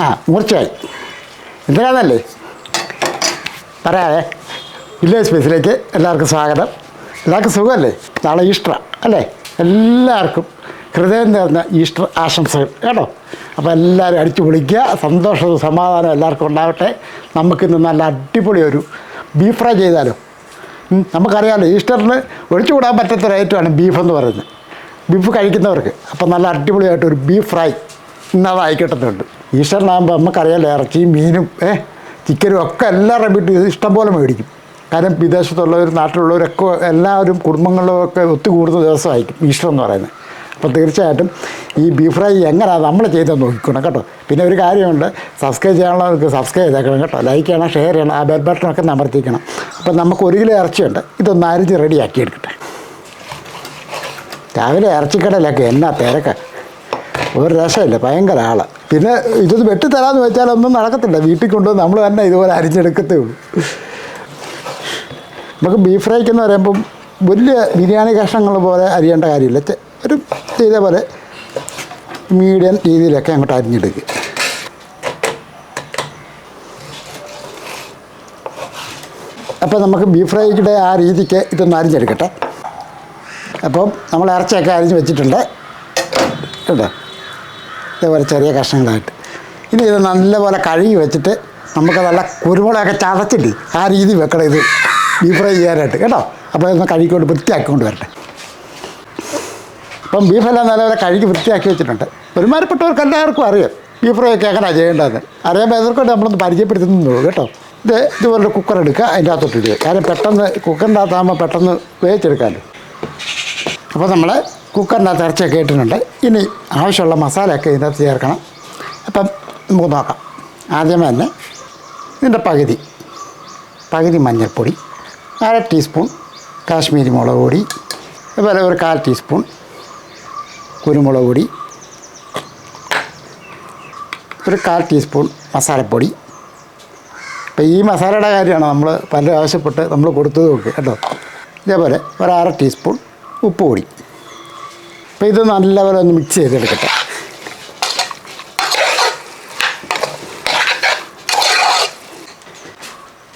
ആ മൂർച്ചയായി. എന്തിനാണെന്നല്ലേ പറയാതെ വില്ലേജ് സ്പേസിലേക്ക് എല്ലാവർക്കും സ്വാഗതം. എല്ലാവർക്കും സുഖമല്ലേ? നാളെ ഈസ്റ്റർ അല്ലേ? എല്ലാവർക്കും ഹൃദയം നേർന്ന ഈസ്റ്റർ ആശംസകൾ കേട്ടോ? അപ്പോൾ എല്ലാവരും അടിച്ചു പൊളിക്കുക. സന്തോഷവും സമാധാനവും എല്ലാവർക്കും ഉണ്ടാവട്ടെ. നമുക്കിന്ന് നല്ല അടിപൊളി ഒരു ബീഫ് ഫ്രൈ ചെയ്താലോ? നമുക്കറിയാമല്ലോ ഈസ്റ്ററിന് ഒഴിച്ചുകൂടാൻ പറ്റാത്തൊരു ഐറ്റമാണ് ബീഫ് എന്ന് പറയുന്നത്. ബീഫ് കഴിക്കുന്നവർക്ക്. അപ്പം നല്ല അടിപൊളിയായിട്ട് ഒരു ബീഫ് ഫ്രൈ ഇന്നത് കിട്ടുന്നുണ്ട്. ഈസ്റ്ററിനാകുമ്പോൾ നമുക്കറിയാം ഇറച്ചിയും മീനും ഏ ചിക്കനും ഒക്കെ എല്ലാം റെബിറ്റ് ചെയ്ത് ഇഷ്ടംപോലെ മേടിക്കും. കാരണം വിദേശത്തുള്ളവർ നാട്ടിലുള്ളവരൊക്കെ എല്ലാവരും കുടുംബങ്ങളിലും ഒക്കെ ഒത്തുകൂടുന്ന ദിവസമായിരിക്കും ഈസ്റ്റർ എന്ന് പറയുന്നത്. അപ്പോൾ തീർച്ചയായിട്ടും ഈ ബീഫ് ഫ്രൈ എങ്ങനെയാണ് നമ്മൾ ചെയ്ത് നോക്കിക്കണം കേട്ടോ. പിന്നെ ഒരു കാര്യമുണ്ട് സബ്സ്ക്രൈബ് ചെയ്യാനുള്ളവർക്ക് സബ്സ്ക്രൈബ് ചെയ്തേക്കണം കേട്ടോ. ലൈക്ക് ചെയ്യണം ഷെയർ ചെയ്യണം ആ ബെൽ ബട്ടണൊക്കെ അമർത്തിക്കണം. അപ്പോൾ നമുക്ക് ഒരു കിലോ ഇറച്ചിയുണ്ട് ഇതൊന്ന് അരിഞ്ഞ് റെഡിയാക്കി എടുക്കട്ടെ. രാവിലെ ഇറച്ചിക്കടയിലൊക്കെ എന്നാ തിരക്ക്. ഒരു രസമില്ല ഭയങ്കര ആൾ. പിന്നെ ഇതൊന്ന് വെട്ടിത്തരാന്ന് വെച്ചാൽ ഒന്നും നടക്കത്തില്ല. വീട്ടിൽ കൊണ്ടുവന്ന് നമ്മൾ തന്നെ ഇതുപോലെ അരിഞ്ഞെടുക്കത്തേ ഉള്ളൂ. നമുക്ക് ബീഫ് ഫ്രൈക്ക് എന്ന് പറയുമ്പം വലിയ ബിരിയാണി കഷ്ണങ്ങൾ പോലെ അരിയേണ്ട കാര്യമില്ല. ഒരു ഒരു പോലെ മീഡിയം രീതിയിലൊക്കെ അങ്ങോട്ട് അരിഞ്ഞെടുക്കുക. അപ്പോൾ നമുക്ക് ബീഫ് ഫ്രൈക്കിടെ ആ രീതിക്ക് ഇതൊന്ന് അരിഞ്ഞെടുക്കട്ടെ. അപ്പം നമ്മൾ ഇറച്ചിയൊക്കെ അരിഞ്ഞ് വെച്ചിട്ടുണ്ട്. കേട്ടോ ഇതേപോലെ ചെറിയ കഷ്ണങ്ങളായിട്ട്. ഇനി ഇത് നല്ലപോലെ കഴുകി വെച്ചിട്ട് നമുക്ക് നല്ല കുരുമുളകൊക്കെ ചതച്ചിട്ട് ആ രീതി വെക്കണം ഇത് ബീഫ് ഫ്രൈ ചെയ്യാനായിട്ട്. കേട്ടോ? അപ്പോൾ ഇതൊന്ന് കഴുകിക്കൊണ്ട് വൃത്തിയാക്കിക്കൊണ്ട് വരട്ടെ. അപ്പം ബീഫെല്ലാം നല്ലപോലെ കഴുകി വൃത്തിയാക്കി വെച്ചിട്ടുണ്ട്. ഒരുമാരിപ്പെട്ടവർക്ക് എല്ലാവർക്കും അറിയാം ബീഫ് ഫ്രൈ ഒക്കെ എങ്ങനെയാണ് ചെയ്യേണ്ടതെന്ന്. അറിയാൻ എതിർക്കൊണ്ട് നമ്മളൊന്ന് പരിചയപ്പെടുത്തുന്നുള്ളൂ കേട്ടോ. ഇത് ഇതുപോലെ കുക്കർ എടുക്കുക അതിന്റെ അകത്തോട്ട് ഇടുക. കാരണം പെട്ടെന്ന് കുക്കറിന്റെ അകത്താകുമ്പോൾ പെട്ടെന്ന് വേവിച്ചെടുക്കാമല്ലോ. അപ്പോൾ നമ്മൾ കുക്കറിന്റെ അകത്ത് ഇറച്ചിയൊക്കെ ഇട്ടിട്ടുണ്ട്. ഇനി ആവശ്യമുള്ള മസാലയൊക്കെ ഇതിനകത്ത് ചേർക്കണം. അപ്പം നമുക്ക് നോക്കാം. ആദ്യമേ തന്നെ ഇതിന്റെ പകുതി പകുതി മഞ്ഞൾപ്പൊടി അര ടീസ്പൂൺ കാശ്മീരി മുളക് പൊടി അതുപോലെ ഒരു കാൽ ടീസ്പൂൺ കുരുമുളക് പൊടി ഒരു കാൽ ടീസ്പൂൺ മസാലപ്പൊടി. അപ്പോൾ ഈ മസാലയുടെ കാര്യമാണ് നമ്മൾ പല ആവശ്യപ്പെട്ട് നമ്മൾ കൊടുത്തത് നോക്ക് കേട്ടോ. ഇതേപോലെ ഒരു അര ടീസ്പൂൺ ഉപ്പ് പൊടി. അപ്പോൾ ഇത് നല്ലപോലെ ഒന്ന് മിക്സ് ചെയ്തെടുക്കട്ടെ.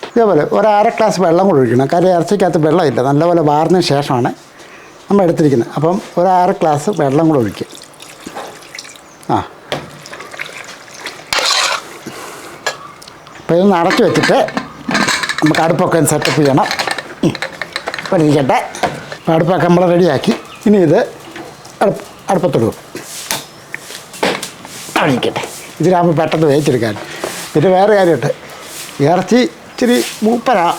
ഇതേപോലെ ഒരു അര ഗ്ലാസ് വെള്ളം കൂടെ ഒഴിക്കണം. കാര്യം ഇറച്ചിക്കകത്ത് വെള്ളമില്ല. നല്ലപോലെ വാർന്നതിന് ശേഷമാണ് നമ്മൾ എടുത്തിരിക്കുന്നത്. അപ്പം ഒരു അര ഗ്ലാസ് വെള്ളം കൂടെ ഒഴിക്കുക. ആ. അപ്പോൾ ഇതൊന്ന് അടച്ചു വെച്ചിട്ട് നമുക്ക് അടുപ്പൊക്കെ സെറ്റപ്പ് ചെയ്യണം. അപ്പോൾ അടുപ്പൊക്കെ നമ്മൾ റെഡിയാക്കി ഇനി ഇത് അടുപ്പത്തിടും അഴിക്കട്ടെ ഇതിലാകുമ്പോൾ പെട്ടെന്ന് വേവിച്ചെടുക്കാൻ. പിന്നെ വേറെ കാര്യമുണ്ട്. ഇറച്ചി ഇച്ചിരി മൂപ്പരാ.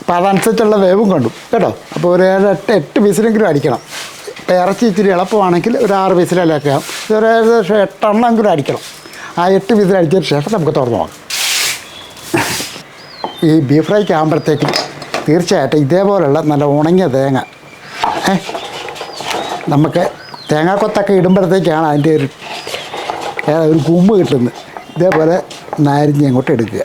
അപ്പോൾ അതനുസരിച്ചുള്ള വേവും കണ്ടു. കേട്ടോ? അപ്പോൾ ഒരു എട്ട് എട്ട് പീസിലെങ്കിലും അടിക്കണം. ഇപ്പോൾ ഇറച്ചി ഇച്ചിരി എളുപ്പമാണെങ്കിൽ ഒരു ആറ് പീസിലൊക്കെ ആവും. ഒരു ഏകദേശം എട്ടെണ്ണമെങ്കിലും അടിക്കണം. ആ എട്ട് പീസിൽ അടിച്ചതിന് ശേഷം നമുക്ക് തുറന്നു നോക്കാം. ഈ ബീഫ് ഫ്രൈക്ക് ആകുമ്പോഴത്തേക്കും തീർച്ചയായിട്ടും ഇതേപോലുള്ള നല്ല ഉണങ്ങിയ തേങ്ങ. ഏ? നമുക്ക് തേങ്ങാക്കൊത്തൊക്കെ ഇടുമ്പോഴത്തേക്കാണ് അതിന്റെ ഒരു ഒരു കുമ്പ് കിട്ടുന്നത്. ഇതേപോലെ നാരിഞ്ഞ് അങ്ങോട്ട് എടുക്കുക.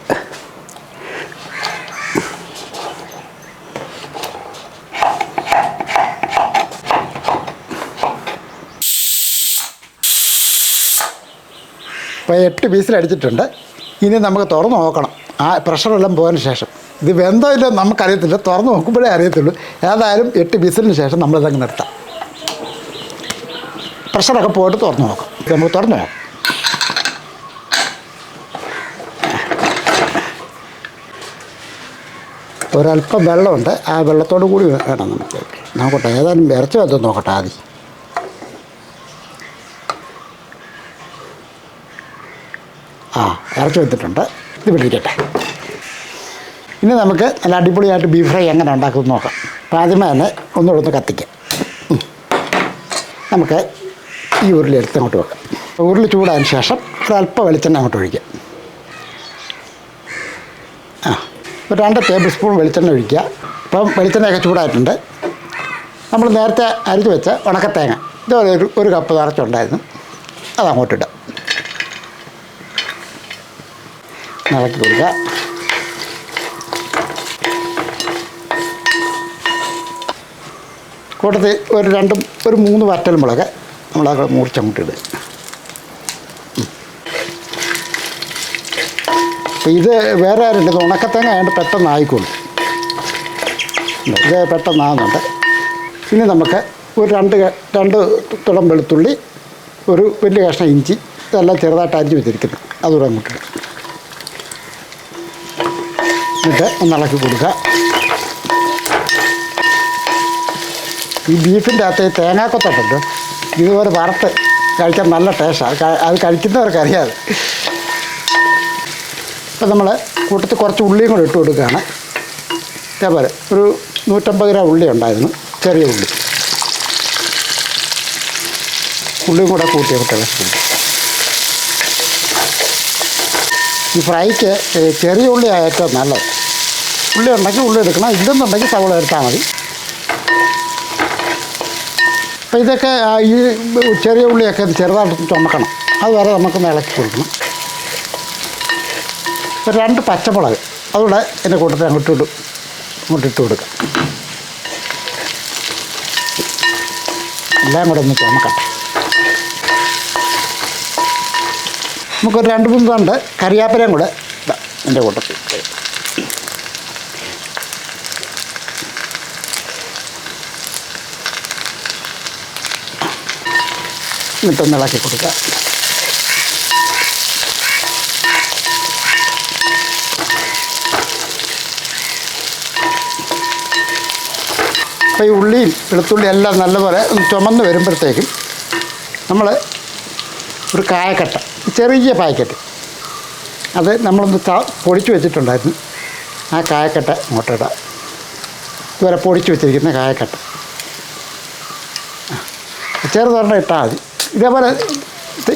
ഇപ്പോൾ എട്ട് പീസിലടിച്ചിട്ടുണ്ട് ഇനി നമുക്ക് തുറന്ന് നോക്കണം. ആ പ്രഷറെല്ലാം പോയതിന് ശേഷം. ഇത് വെന്തോ ഇല്ലോ നമുക്കറിയത്തില്ല. തുറന്ന് നോക്കുമ്പോഴേ അറിയത്തുള്ളൂ. ഏതായാലും എട്ട് പീസിന് ശേഷം നമ്മളിതങ്ങ് നിർത്താം. പ്രഷറൊക്കെ പോയിട്ട് തുറന്നു നോക്കാം. നമുക്ക് തുറന്നു നോക്കാം. ഒരല്പം വെള്ളമുണ്ട്. ആ വെള്ളത്തോടു കൂടി വേണം നമുക്ക്. നോക്കട്ടെ ഏതായാലും വിരച്ച് വന്ന് നോക്കട്ടെ ആദ്യം. ആ ഇറച്ചി വെച്ചിട്ടുണ്ട് ഇത് പിടിക്കട്ടെ ഇനി നമുക്ക് നല്ല അടിപൊളിയായിട്ട് ബീഫ് ഫ്രൈ എങ്ങനെ ഉണ്ടാക്കുമെന്ന് നോക്കാം. അപ്പോൾ ആദ്യമേ തന്നെ ഒന്നുകൂടെ ഒന്ന് കത്തിക്കാം. നമുക്ക് ഈ ഉരുളി എടുത്ത് അങ്ങോട്ട് വെക്കാം. ഉരുളി ചൂടായതിന് ശേഷം അല്പം വെളിച്ചെണ്ണ അങ്ങോട്ട് ഒഴിക്കാം. ആ ഒരു രണ്ട് ടേബിൾ സ്പൂൺ വെളിച്ചെണ്ണ ഒഴിക്കുക. ഇപ്പം വെളിച്ചെണ്ണയൊക്കെ ചൂടായിട്ടുണ്ട്. നമ്മൾ നേരത്തെ അരിഞ്ഞു വെച്ച ഉണക്കത്തേങ്ങ. ഇതുപോലെ ഒരു ഒരു കപ്പ് നിറച്ചുണ്ടായിരുന്നു. അത് അങ്ങോട്ട് ഇടാം. നിറക്കി കൊടുക്കുക. കൂട്ടത്തിൽ ഒരു രണ്ടും ഒരു മൂന്ന് വറ്റൽ മുളക് നമ്മളത് അങ്ങോട്ട് ഇടുക. അപ്പോൾ ഇത് വേറെ ആരുണ്ട് ഉണക്കത്തേങ്ങ ആയതുകൊണ്ട് പെട്ടെന്ന് ആയിക്കോളും. ഇത് പെട്ടെന്നാകുന്നുണ്ട് ഇനി നമുക്ക് ഒരു രണ്ട് രണ്ട് തുളം വെളുത്തുള്ളി ഒരു വലിയ കഷ്ണം ഇഞ്ചി ഇതെല്ലാം ചെറുതായിട്ട് അരിഞ്ഞ് വെച്ചിരിക്കുന്നു അതുകൂടെ അങ്ങോട്ട് എന്നിട്ട് ഒന്ന് ഇളക്കി കൊടുക്കുക. ഈ ബീഫിന്റെ അകത്ത് തേങ്ങാക്കൊത്തുണ്ടല്ലോ. ഇതുപോലെ വറുത്ത് കഴിക്കാൻ നല്ല ടേസ്റ്റാണ് അത് കഴിക്കുന്നവർക്ക് അറിയാതെ അപ്പം നമ്മൾ കൂട്ടത്തിൽ കുറച്ച് ഉള്ളിയും കൂടെ ഇട്ട് കൊടുക്കുകയാണ്. ഇതേപോലെ ഒരു നൂറ്റമ്പത് ഗ്രാം ഉള്ളി ഉണ്ടായിരുന്നു. ചെറിയ ഉള്ളി. ഉള്ളിയും കൂടെ കൂട്ടി നമുക്ക് ഇളക്കി കൊടുക്കും ഈ ഫ്രൈക്ക് ചെറിയ ഉള്ളിയാണ് ഏറ്റവും നല്ലത്. ഉള്ളി ഉണ്ടെങ്കിൽ ഉള്ളി എടുക്കണം. ഇല്ലെന്നുണ്ടെങ്കിൽ സവള എടുത്താൽ മതി. അപ്പോൾ ഇതൊക്കെ ഈ ചെറിയ ഉള്ളിയൊക്കെ ചെറുതായിട്ട് ചുമക്കണം. അതുവരെ നമുക്ക് ഇളക്കി കൊടുക്കണം. ഒരു രണ്ട് പച്ചമുളക്. അതുകൂടെ എന്റെ കൂട്ടത്തിൽ അങ്ങോട്ട് ഇടും അങ്ങോട്ട് ഇട്ട് കൊടുക്കാം. എല്ലാം കൂടെ ഒന്ന് ചുമക്കട്ടെ. നമുക്കൊരു രണ്ട് മൂന്ന് തണ്ട് കറിയാപ്പലയും കൂടെ എന്റെ കൂട്ടത്തിൽ. എന്നിട്ടൊന്ന് ഇളക്കി കൊടുക്കുക. അപ്പോൾ ഈ ഉള്ളിയും വെളുത്തുള്ളിയും എല്ലാം നല്ലപോലെ ഒന്ന് ചുമന്ന് വരുമ്പോഴത്തേക്കും നമ്മൾ ഒരു കായക്കട്ട ചെറിയ പാക്കറ്റ് അത് നമ്മളൊന്ന് ത പൊടിച്ച് വെച്ചിട്ടുണ്ടായിരുന്നു. ആ കായക്കട്ട അങ്ങോട്ട് ഇടാം. ഇതുവരെ പൊടിച്ച് വെച്ചിരിക്കുന്ന കായക്കട്ട. ചെറുതൊരെണ്ണം ഇട്ടാൽ മതി. ഇതേപോലെ ഇത്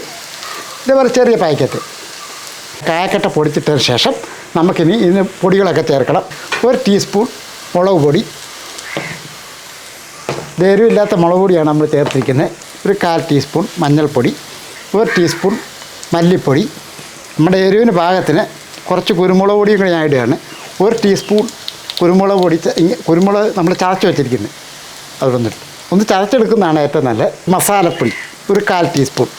ഇതേപോലെ ചെറിയ പാക്കറ്റ്. കായക്കട്ട പൊടിച്ചിട്ടതിന് ശേഷം നമുക്കിനി ഇതിന് പൊടികളൊക്കെ ചേർക്കണം. ഒരു ടീസ്പൂൺ മുളക് പൊടി. ധൈര്യമില്ലാത്ത മുളക് പൊടിയാണ് നമ്മൾ ചേർത്തിരിക്കുന്നത്. ഒരു കാൽ ടീസ്പൂൺ മഞ്ഞൾപ്പൊടി. ഒരു ടീസ്പൂൺ മല്ലിപ്പൊടി. നമ്മുടെ എരിവിന് പാകത്തിന് കുറച്ച് കുരുമുളക് പൊടിയും കൂടി ഞാൻ ഇടുകയാണ് ഒരു ടീസ്പൂൺ കുരുമുളക് പൊടി കുരുമുളക് നമ്മൾ ചതച്ച് വെച്ചിരിക്കുന്നത്. അതൊന്നിട്ട് ഒന്ന് ചതച്ചെടുക്കുന്നതാണ് ഏറ്റവും നല്ലത്. മസാലപ്പൊടി. ഒരു കാൽ ടീസ്പൂൺ.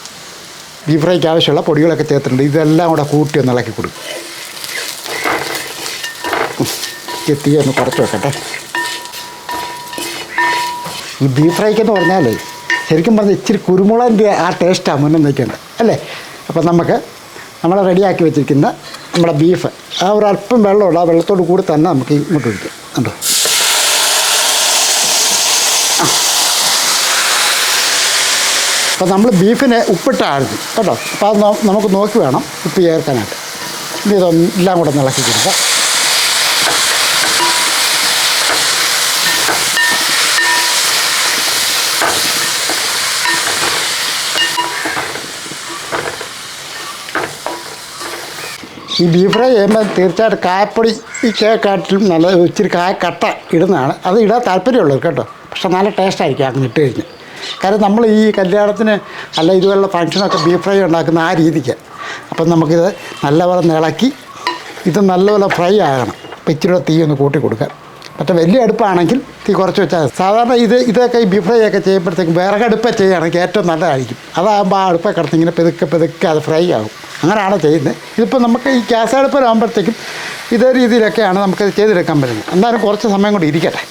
ബീഫ് ഫ്രൈക്ക് ആവശ്യമുള്ള പൊടികളൊക്കെ ചേർത്തിട്ടുണ്ട്. ഇതെല്ലാം കൂടെ കൂട്ടി ഒന്ന് ഇളക്കി കൊടുക്കും. തീ ഒന്ന് കുറച്ച് വെക്കട്ടെ. ഈ ബീഫ് ഫ്രൈക്ക് എന്ന് പറഞ്ഞാൽ ശരിക്കും പറഞ്ഞാൽ ഇച്ചിരി കുരുമുളകിന്റെ ആ ടേസ്റ്റാണ് മുന്നേ നിൽക്കേണ്ടത്. അല്ലേ? അപ്പം നമുക്ക് നമ്മൾ റെഡിയാക്കി വെച്ചിരിക്കുന്ന നമ്മുടെ ബീഫ് ആ ഒരു അല്പം വെള്ളമുള്ള ആ വെള്ളത്തോട് കൂടി തന്നെ നമുക്ക് ഇങ്ങോട്ട് ഒഴിക്കാം. കണ്ടോ? അപ്പോൾ നമ്മൾ ബീഫിനെ ഉപ്പിട്ടായിരുന്നു. കേട്ടോ. അപ്പോൾ അത് നമുക്ക് നോക്കി വേണം ഉപ്പ് ചേർക്കാനായിട്ട്. ഇനി ഇതെല്ലാം കൂടെ നിളക്കി ഇളക്കി കൊടുക്കാം. ഈ ബീഫ് ഫ്രൈ ചെയ്യുമ്പോൾ തീർച്ചയായിട്ടും കായപ്പൊടി കാട്ടിലും നല്ല ഇച്ചിരി കായ കട്ട ഇടുന്നതാണ്. അത് ഇടാൻ താല്പര്യമുള്ളത് കേട്ടോ. പക്ഷെ നല്ല ടേസ്റ്റായിരിക്കും അങ്ങനെ ഇട്ട് കഴിഞ്ഞ് കാരണം നമ്മൾ ഈ കല്യാണത്തിന് അല്ല ഇതുപോലുള്ള ഫങ്ഷനൊക്കെ ബീഫ് ഫ്രൈ ഉണ്ടാക്കുന്ന ആ രീതിക്ക്. അപ്പം നമുക്കിത് നല്ലപോലെ നിളക്കി ഇത് നല്ലപോലെ ഫ്രൈ ആകണം. അപ്പം ഇച്ചിരിയുടെ തീ ഒന്ന് കൂട്ടി കൊടുക്കുക മറ്റേ വലിയ അടുപ്പാണെങ്കിൽ തീ കുറച്ച് വെച്ചാൽ സാധാരണ ഇത് ഇതൊക്കെ ഈ ബീഫ് ഫ്രൈ ഒക്കെ ചെയ്യുമ്പോഴത്തേക്കും വിറകടുപ്പ് ചെയ്യുകയാണെങ്കിൽ ഏറ്റവും നല്ലതായിരിക്കും. അതാകുമ്പോൾ ആ അടുപ്പ കിടന്ന് ഇങ്ങനെ പെതുക്കെ പെതുക്കെ അത് ഫ്രൈ ആകും. അങ്ങനെയാണ് ചെയ്യുന്നത്. ഇതിപ്പോൾ നമുക്ക് ഈ ഗ്യാസ് അടുപ്പിലാകുമ്പോഴത്തേക്കും ഇതേ രീതിയിലൊക്കെയാണ് നമുക്കത് ചെയ്തെടുക്കാൻ പറ്റുന്നത്. എന്നാലും കുറച്ച് സമയം കൂടി ഇരിക്കട്ടെ.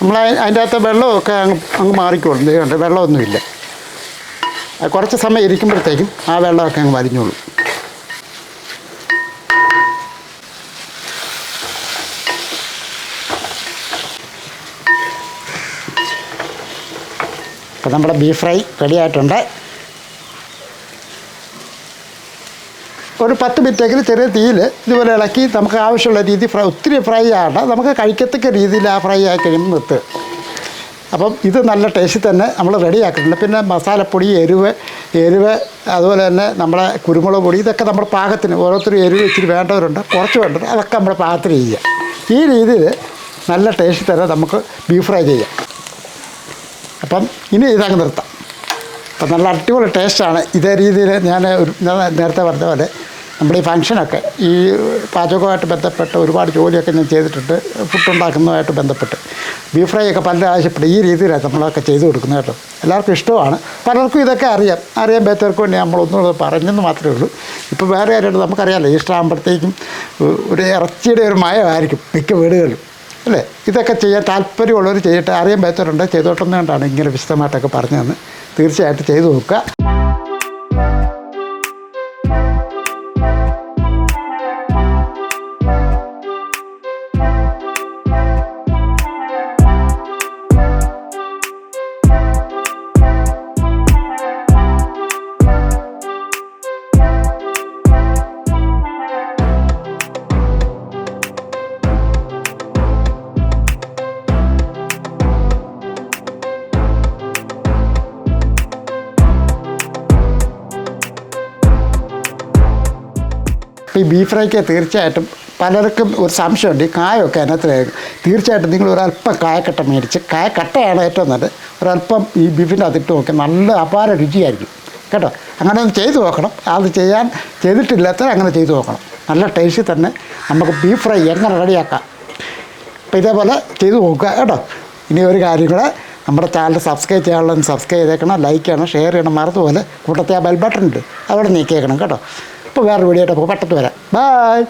നമ്മൾ അതിന്റെ അകത്ത് വെള്ളമൊക്കെ അങ്ങ് അങ്ങ് മാറിക്കോളും. കണ്ട് വെള്ളമൊന്നുമില്ല. കുറച്ച് സമയം ഇരിക്കുമ്പോഴത്തേക്കും ആ വെള്ളമൊക്കെ അങ്ങ് വലിഞ്ഞോളും അപ്പം നമ്മുടെ ബീഫ് ഫ്രൈ റെഡി ആയിട്ടുണ്ട് ഒരു പത്ത് മിനിറ്റെങ്കിലും ചെറിയ തീയിൽ ഇതുപോലെ ഇളക്കി നമുക്ക് ആവശ്യമുള്ള രീതി ഫ്രൈ ഒത്തിരി ഫ്രൈ ആകണ്ട. നമുക്ക് കഴിക്കത്തക്ക രീതിയിൽ ആ ഫ്രൈ ആയി കഴിയുമ്പോൾ നിർത്തുക അപ്പം ഇത് നല്ല ടേസ്റ്റ് തന്നെ നമ്മൾ റെഡി ആക്കിയിട്ടുണ്ട്. പിന്നെ മസാലപ്പൊടി എരിവ് എരിവ് അതുപോലെ തന്നെ നമ്മുടെ കുരുമുളക് പൊടി ഇതൊക്കെ നമ്മുടെ പാകത്തിന് ഓരോരുത്തരും എരിവ് ഇച്ചിരി വേണ്ടവരുണ്ട്. കുറച്ച് വേണ്ടവർ അതൊക്കെ നമ്മുടെ പാകത്തിന് ചെയ്യുക. ഈ രീതിയിൽ നല്ല ടേസ്റ്റ് തന്നെ നമുക്ക് ബീഫ് ഫ്രൈ ചെയ്യാം. അപ്പം ഇനി ഇതങ്ങ് നിർത്താം. അപ്പം നല്ല അടിപൊളി ടേസ്റ്റാണ്. ഇതേ രീതിയിൽ ഞാൻ ഒരു നേരത്തെ പറഞ്ഞ പോലെ നമ്മുടെ ഈ ഫങ്ഷനൊക്കെ ഈ പാചകവുമായിട്ട് ബന്ധപ്പെട്ട് ഒരുപാട് ജോലിയൊക്കെ ഞാൻ ചെയ്തിട്ടുണ്ട്. ഫുഡ് ഉണ്ടാക്കുന്നതുമായിട്ട് ബന്ധപ്പെട്ട്. ബീഫ് ഫ്രൈ ഒക്കെ പലരും ആവശ്യപ്പെട്ട് ഈ രീതിയിലാണ് നമ്മളൊക്കെ ചെയ്തു കൊടുക്കുന്നത് കേട്ടോ. എല്ലാവർക്കും ഇഷ്ടമാണ്. പലർക്കും ഇതൊക്കെ അറിയാം. അറിയാൻ പറ്റവർക്ക് വേണ്ടി നമ്മളൊന്നും പറഞ്ഞെന്ന് മാത്രമേ ഉള്ളൂ. ഇപ്പോൾ വേറെ കാര്യമായിട്ട് നമുക്കറിയാമല്ലോ ഈസ്റ്റർ ആകുമ്പോഴത്തേക്കും ഒരു ഇറച്ചിയുടെ ഒരു മയമായിരിക്കും മിക്ക വീടുകളിലും. അല്ലേ? ഇതൊക്കെ ചെയ്യാൻ താല്പര്യമുള്ളവർ ചെയ്യട്ടെ അറിയാൻ പറ്റവരുണ്ട് ചെയ്തോട്ടുന്നതുകൊണ്ടാണ് ഇങ്ങനെ വിശദമായിട്ടൊക്കെ പറഞ്ഞു തന്ന്. തീർച്ചയായിട്ടും ചെയ്തു നോക്കുക. ഈ ബീഫ് ഫ്രൈക്ക് തീർച്ചയായിട്ടും പലർക്കും ഒരു സംശയമുണ്ട്. ഈ കായൊക്കെ അതിനകത്ത് തീർച്ചയായിട്ടും നിങ്ങൾ ഒരല്പം കായക്കട്ട മേടിച്ച് കായക്കട്ടയാണ് ഏറ്റവും നല്ലത്. ഒരല്പം ഈ ബീഫിന്റെ അതിട്ട് നോക്കി നല്ല അപാര രുചിയായിരിക്കും. കേട്ടോ? അങ്ങനെ ഒന്ന് ചെയ്തു നോക്കണം. അത് ചെയ്യാൻ ചെയ്തിട്ടില്ലാത്തവർ അങ്ങനെ ചെയ്തു നോക്കണം. നല്ല ടേസ്റ്റിൽ തന്നെ നമുക്ക് ബീഫ് ഫ്രൈ എങ്ങനെ റെഡിയാക്കാം. അപ്പോൾ ഇതേപോലെ ചെയ്തു നോക്കുക കേട്ടോ? ഇനി ഒരു കാര്യം കൂടെ നമ്മുടെ ചാനൽ സബ്സ്ക്രൈബ് ചെയ്യാനുള്ളത് സബ്സ്ക്രൈബ് ചെയ്തേക്കണം ലൈക്ക് ചെയ്യണം ഷെയർ ചെയ്യണം. മറന്നുപോലെ കൂട്ടത്തെ ആ ബെൽ ബട്ടൺ ഉണ്ട്. അവിടെ നീക്കിയേക്കണം കേട്ടോ? അപ്പോൾ വേറൊരു വീഡിയോ ആയിട്ട് നമുക്ക് പെട്ടെന്ന് വരാം. ബൈ